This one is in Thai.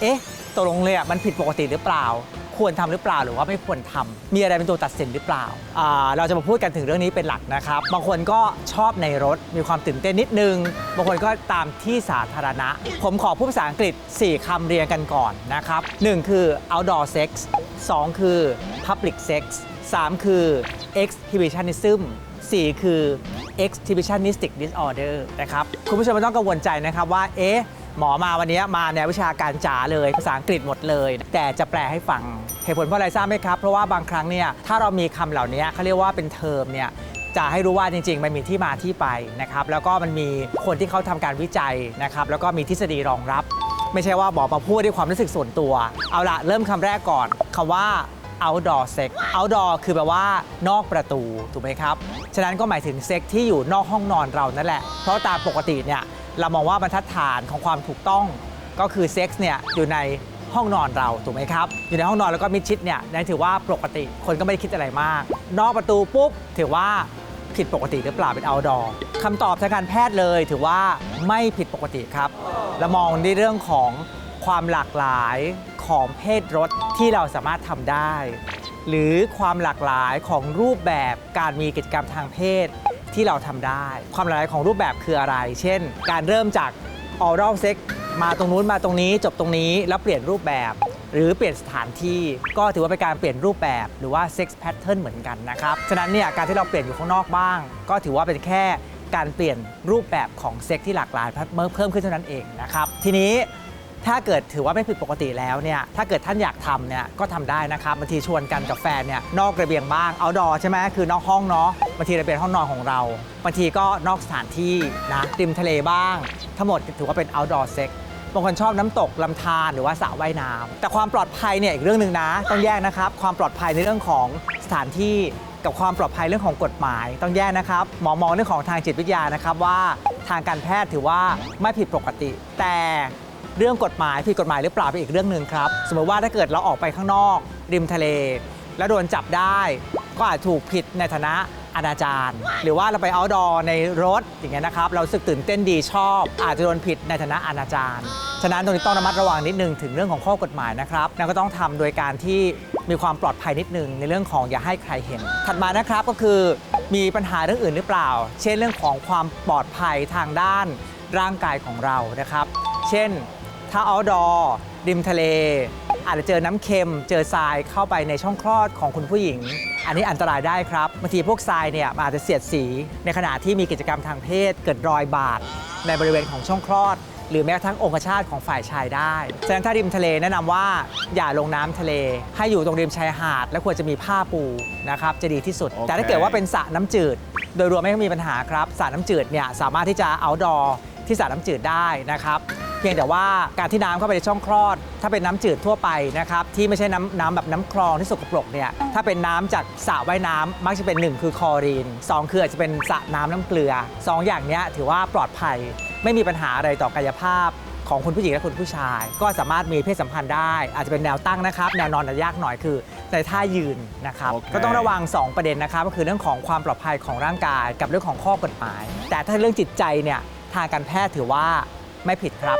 เอ๊ะตกลงเลยอะมันผิดปกติหรือเปล่า ควรทำหรือเปล่าหรือว่าไม่ควรทำมีอะไรเป็นตัวตัดสินหรือเปล่าอ่า เราจะมาพูดกันถึงเรื่องนี้เป็นหลักนะครับ บางคนก็ชอบในรถมีความตื่นเต้นนิดนึง บางคนก็ตามที่สาธารณะ ผมขอพูดภาษาอังกฤษ 4คำเรียงกันก่อนนะครับ 1 คือ outdoor sex 2 คือ public sex 3 คือ exhibitionism 4 คือ exhibitionistic disorder นะครับ คุณผู้ชมไม่ต้องกังวลใจนะครับว่า เอ๊ะ หมอมาวันนี้มาแนววิชาการจ๋าเลยภาษาอังกฤษหมดเลย แต่จะแปลให้ฟังเหตุผลเพราะอะไรทราบไหมครับ เพราะว่าบางครั้งเนี่ยถ้าเรามีคำเหล่านี้เขาเรียกว่าเป็นเทอมเนี่ยจะให้รู้ว่าจริงๆ มันมีที่มาที่ไปนะครับแล้วก็มันมีคนที่เขาทำการวิจัยนะครับแล้วก็มีทฤษฎีรองรับ ไม่ใช่ว่าบอกมาพูดด้วยความรู้สึกส่วนตัว เอาละเริ่มคำแรกก่อนคำว่า outdoor sex outdoor คือแปลว่านอกประตูถูกไหมครับ ฉะนั้นก็หมายถึงเซ็กที่อยู่นอกห้องนอนเรานั่นแหละ เพราะตามปกติเนี่ย เรามองว่าบรรทัดฐานของความถูกต้อง ก็คือเซ็กส์เนี่ยอยู่ในห้องนอนเราถูกไหมครับ อยู่ในห้องนอนแล้วก็มิดชิดเนี่ยนั่นถือว่าปกติคนก็ไม่ได้คิดอะไรมาก นอกประตูปุ๊บถือว่าผิดปกติหรือเปล่าเป็น outdoor คำตอบทางการแพทย์เลย ถือว่าไม่ผิดปกติครับเรามองในเรื่องของความหลากหลายของเพศรถที่เราสามารถทำได้ หรือความหลากหลายของรูปแบบการมีกิจกรรมทางเพศ ที่เราทำได้ ความหลากหลายของรูปแบบคืออะไร เช่น การเริ่มจาก oral sex มาตรงนู้นมาตรงนี้จบตรงนี้แล้วเปลี่ยนรูปแบบ หรือเปลี่ยนสถานที่ก็ถือว่าเป็นการเปลี่ยนรูปแบบหรือว่า sex pattern เหมือนกันนะครับ ฉะนั้นเนี่ยการที่เราเปลี่ยนอยู่ข้างนอกบ้าง ก็ถือว่าเป็นแค่การเปลี่ยนรูปแบบของเซ็กที่หลากหลายเพิ่มขึ้นเท่านั้นเองนะครับทีนี้ ถ้าเกิดถือว่าไม่ผิดปกติแล้วเนี่ยถ้าเกิดท่านอยากทำเนี่ยก็ทำได้นะครับบางทีชวนกันกับแฟนเนี่ยนอกระเบียงบ้างเอาดอใช่ไหมคือนอกห้องเนาะบางทีระเบียงห้องนอนของเราบางทีก็นอกสถานที่นะริมทะเลบ้าง ทั้งหมดถือว่าเป็น outdoor sex บางคนชอบน้ำตกลำธารหรือว่าสระว่ายน้ำแต่ความปลอดภัยเนี่ยอีกเรื่องหนึ่งนะ ต้องแยกนะครับ ความปลอดภัยในเรื่องของสถานที่กับความปลอดภัยเรื่องของกฎหมาย ต้องแยกนะครับ หมอมองเรื่องของทางจิตวิทยานะครับว่าทางการแพทย์ถือว่าไม่ผิดปกติ แต่ เรื่องกฎหมายผิดกฎหมายหรือเปล่าเป็นอีกเรื่องหนึ่งครับ สมมติว่าถ้าเกิดเราออกไปข้างนอก ริมทะเล แล้วโดนจับได้ ก็อาจถูกผิดในฐานะอนาจารหรือว่าเราไปเอาดอในรถอย่างเงี้ยนะครับ เรารู้สึกตื่นเต้นดีชอบ อาจจะโดนผิดในฐานะอนาจารฉะนั้นตรงนี้ต้องระมัดระวังนิดนึงถึงเรื่องของข้อกฎหมายนะครับแล้วก็ต้องทำโดยการที่มีความปลอดภัยนิดนึงในเรื่องของอย่าให้ใครเห็น ถัดมานะครับก็คือมีปัญหาเรื่องอื่นหรือเปล่า เช่นเรื่องของความปลอดภัยทางด้านร่างกายของเรานะครับ เช่น ถ้าเอาดอริมทะเล อาจจะเจอน้ำเค็ม เจอทรายเข้าไปในช่องคลอดของคุณผู้หญิง อันนี้อันตรายได้ครับบางทีพวกทรายเนี่ยมันอาจจะเสียดสี ในขณะที่มีกิจกรรมทางเพศ เกิดรอยบาดในบริเวณของช่องคลอด หรือแม้กระทั่งองคชาตของฝ่ายชายได้ฉะนั้นถ้าริมทะเลแนะนำว่าอย่าลงน้ำทะเล ให้อยู่ตรงริมชายหาด และควรจะมีผ้าปูนะครับจะดีที่สุด โอเค แต่ถ้าเกิดว่าเป็นสระน้ำจืด โดยรวมไม่มีปัญหาครับสระน้ำจืดเนี่ยสามารถที่จะเอาดอที่สระน้ำจืดได้นะครับเพียงแต่ว่าการที่น้ำเข้าไปในช่องคลอด ถ้าเป็นน้ำจืดทั่วไปนะครับที่ไม่ใช่น้ำน้ำแบบน้ำคลองที่สกปรกเนี่ยถ้าเป็นน้ำจากสระว่ายน้ำมักจะเป็น 1 คือคลอรีน 2 คืออาจจะเป็นสระน้ำน้ำเกลือ 2 อย่างเนี้ยถือว่าปลอดภัย ไม่มีปัญหาอะไรต่อกายภาพของคุณผู้หญิงและคุณผู้ชาย ก็สามารถมีเพศสัมพันธ์ได้ อาจจะเป็นแนวตั้งนะครับ แนวนอนอาจจะยากหน่อยคือในท่ายืนนะครับโอเคก็ต้องระวัง 2 ประเด็นนะครับ ก็คือเรื่องของความปลอดภัยของร่างกาย กับเรื่องของข้อกฎหมาย แต่ถ้าเรื่องจิตใจเนี่ยทางการแพทย์ถือว่า ไม่ผิดครับ